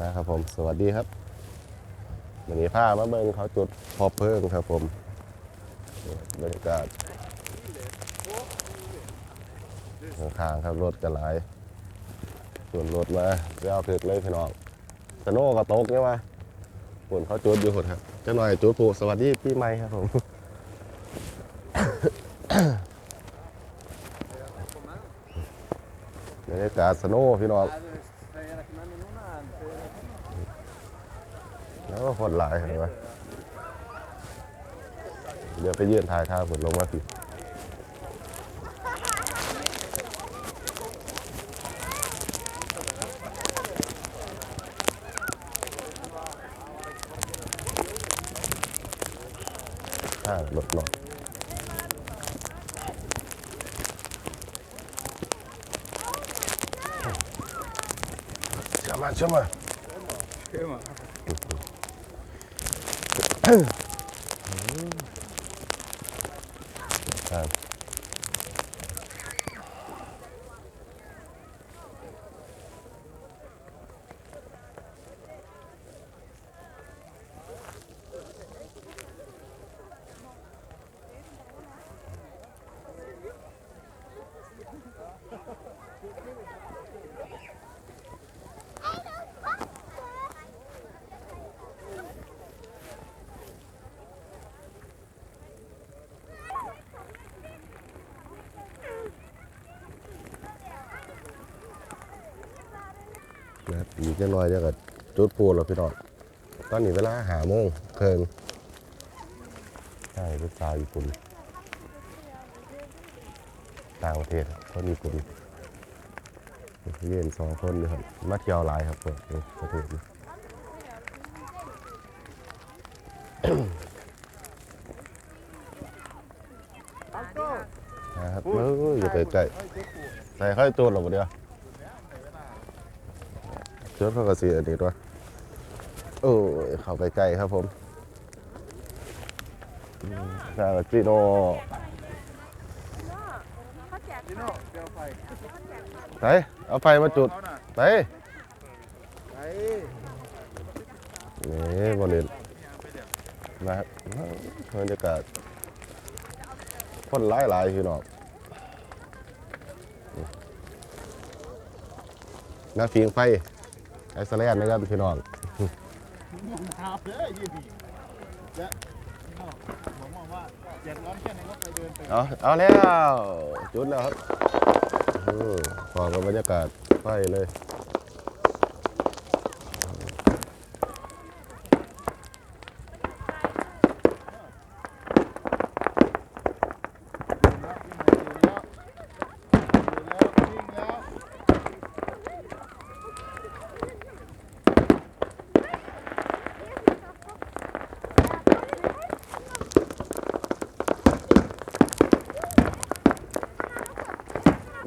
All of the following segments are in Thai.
นะครับผมสวัสดีครับวันนี้พามาเบิ่งเขาจุดพอเพิ่งครับผมบรรยากาศข้างๆครับรถกระหลายส่วนรถมาเจ้าถึกเลยพี่น้องสโน่ก็ตกเนี่ยมาฝนเขาจุดอยู่หดครับเจ้าหน่อยจุดผูสวัสดีปีใหม่ครับผมบรรยากาศสโน่พี่น้อง แล้วก็คนหลายเห็นไหมเดี๋ยวไปยืนถ่ายท่าฝนลงมาสิท่ารถหน่อยเชื่อมาเชื่อมาครับ Oh. อีกจะน้อยจะกับจุดพูดแล้วพี่น้องตอนนี้เวลาหาโมงเคิงใช่เป็นสาวญี่ปุ่นต่างประเทศครับคนญี่ปุ่นเรียนสองคนเลยครับมาเที่ยวหลายครับเปิดประเทศนี้นะครับเอออยู่ใกล้ๆใส่ค่อยตัวหรอวะเดียว เชิญพระกษีอันนี้ด้วยโอ้ยเข้าไปใกล้ครับผมซาจิโนไปเอาไฟมาจุดไปนี่บริเวณนะครับบรรยากาศคนหลายหลายๆพี่น้องน้าฟิงไฟ ไอซ์แลนด์นะครับพี่น้องครับเลยยี่ดีและผมมองว่าอยากร้อนแค่ไหนก็ไปเดินไปเอาเอาแล้ว จุดแล้วครับอืมขอกับบรรยากาศไฟเลย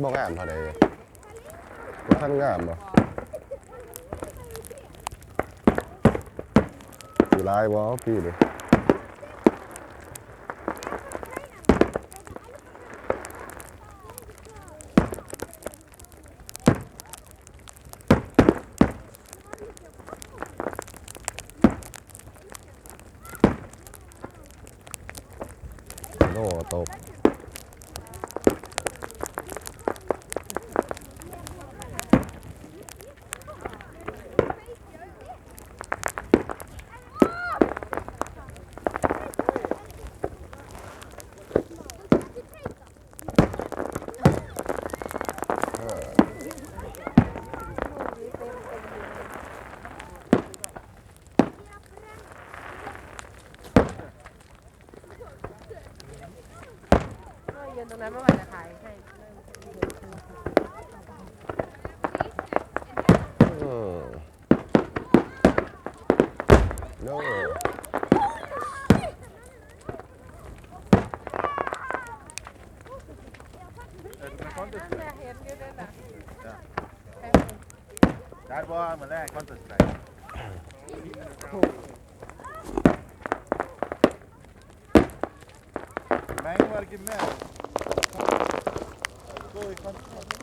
บ่งามเท่าใดบ่ท่านงามบ่สิลายบ่พี่เด้โน่ตก นตรงนั้นเมื่อวานจะถ่ายให้อืม no นั่นแหละเห็นอยู่ด้วยนะการบอลเหมือนแรกคอนเสิร์ตไหนแมงวันกินแม่ ก็อีกคอนเสิร์ต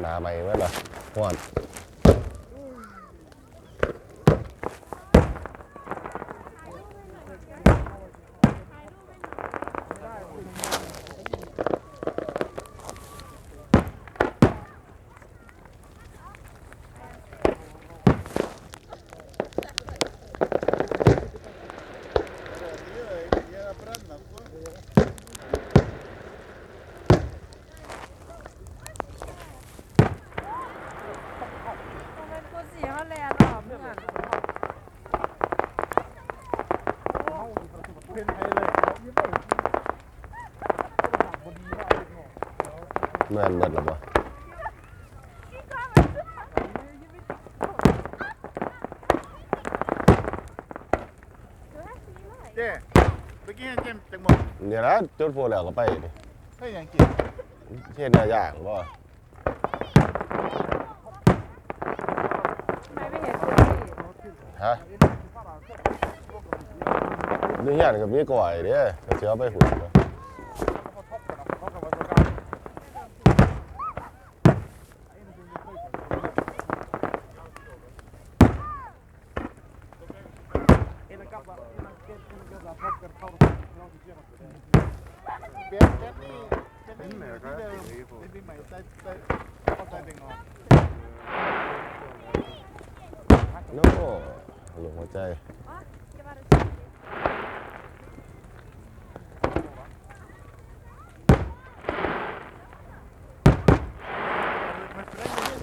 หน้าหมื่นหกหมื่นเมื่อสามหมื่นครับปีนี้ร้อยกว่านัดอยู่แหละร้อยนัดก็สี่สิบนัดหนาใหม่เมื่อไหร่หวาน ทำไมกูเสียเขาแลนหรอเพื่อน เป็นไทยเลยยิ้มเลย เมื่อนเบิดหรอปะเจ๊เมื่อกี้เจ๊จังหมดเดี๋ยวนะจุดโฟแล้วก็ไปดิให้ยังกินเช่นเนื้อย่างบ่ทำไมไม่เห็นกูสิฮะนี่ย่านกับมีก่อยเด้อก็เสือไปหุ่นเนาะเป็ดเป็ดนี่เป็ดนี่ที่เดิมเป็นปีใหม่ใส่ใส่เข้าใจเป็นงอ โน่หลงหัวใจ อ๋อจะมาดู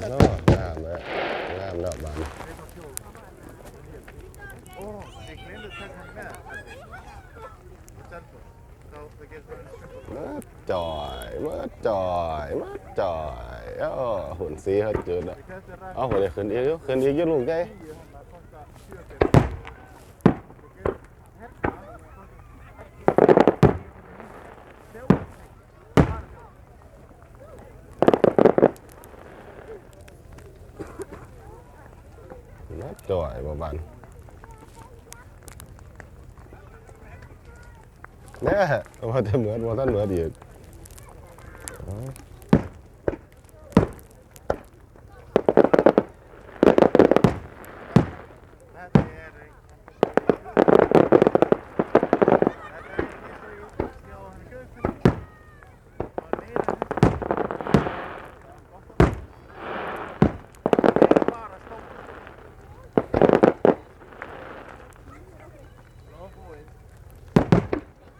โน่งามเลยงามเนาะบาน Åh, ik neem het net niet meer. Tempo. Nou, we gaan zo. มา จ่อยมาจ่อยมาจ่อยเอ้อหุ่นสีเขาจืดอะเอาหุ่นขึ้นอีกขึ้นอีกยลูกไมาจ่อยประมาณ แน่ว่าจะเหมือนว่าท่านเหมือนอีกน่าเท่เลย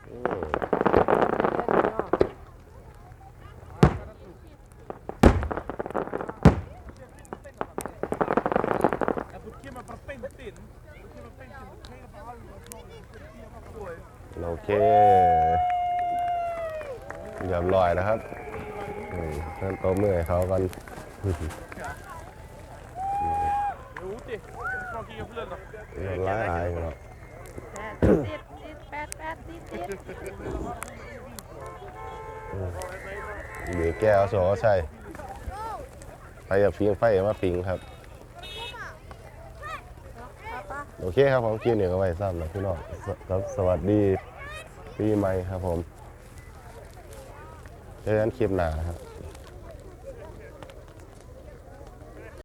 โอเคเรียบร้อยแล้วครับอืมเพิ่นโตะมือให้เขากันเรียบร้อยหลายเนา เดติดติดบีแก้วโซใช่ไปกับพิงไฟมาพิงครับ โอเคครับผมคลิปนี้ก็ไว้ซ้ำนะพี่น้องสครับสวัสดีปีใหม่ครับผมเจอกันคลิปหน้าครับ